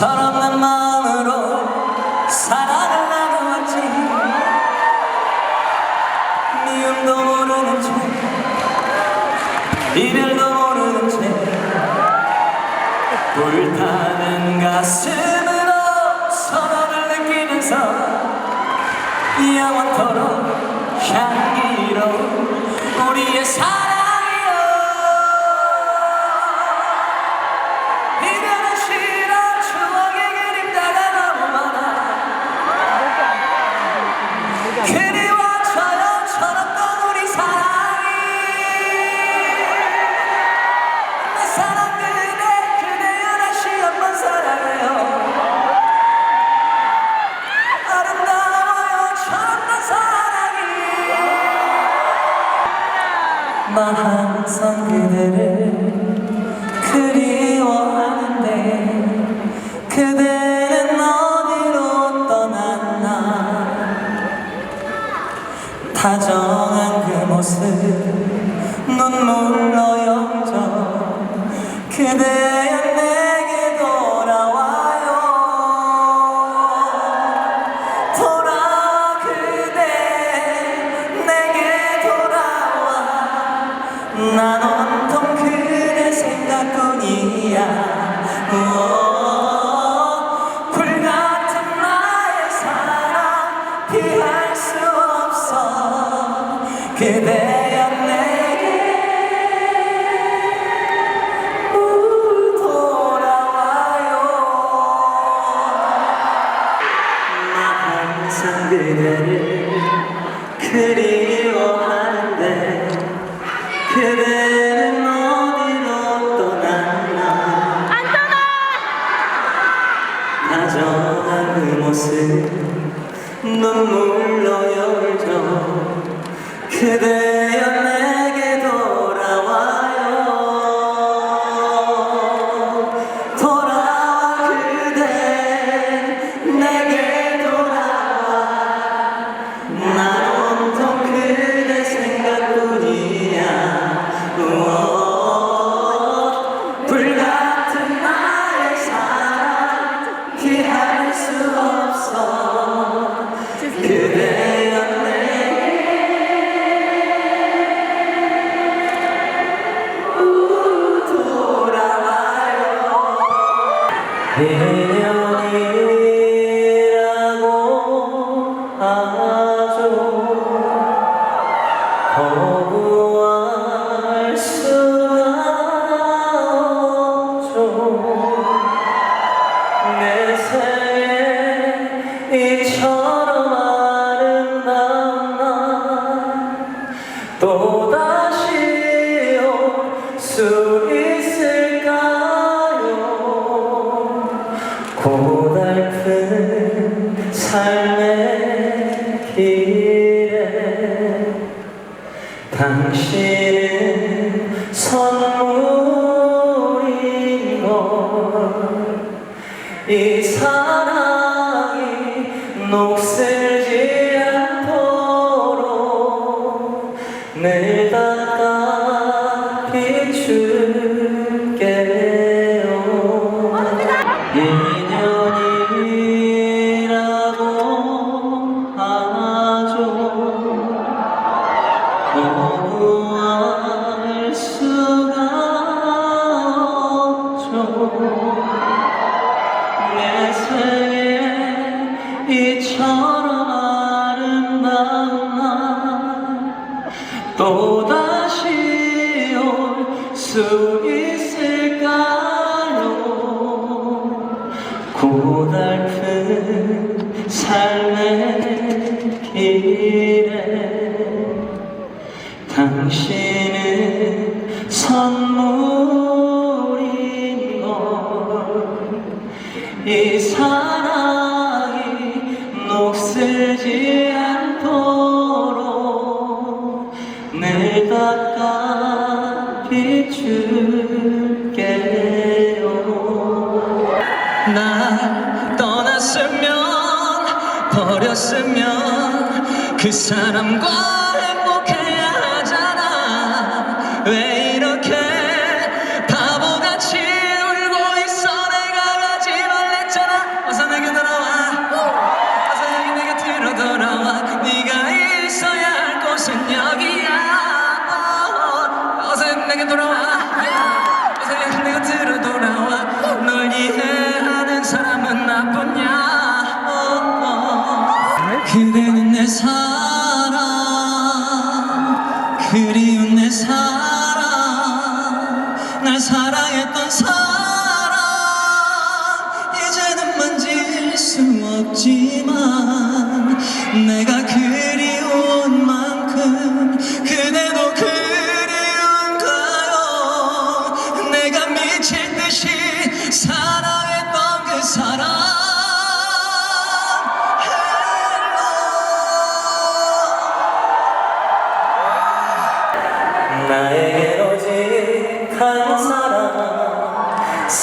철없는 마음으로 사랑을 나누었지. 미움도 모르는 채 이별도 모르는 채 불타는 가슴으로 서로를 느끼면서 영원토록 향기로운 우리의 사 나 항상 그대를 그리워하는데 그대는 어디로 떠났나? 다정한 그 모습 눈물로 영져 그대 난 온통 그대 생각뿐이야. 우어, 불같은 나의 사랑 피할 수 없어. 그대야 내게 우, 돌아와요. 나 항상 그대를 그리워하 모습 눈물로 열져 그대 당신은 선물인 걸이 사랑이 녹슬지 않도록 늘 이처럼 아름다운 날 또다시 올 수 있을까요? 고달픈 삶의 길에 당신은 선물 버렸으면 그 사람과 날사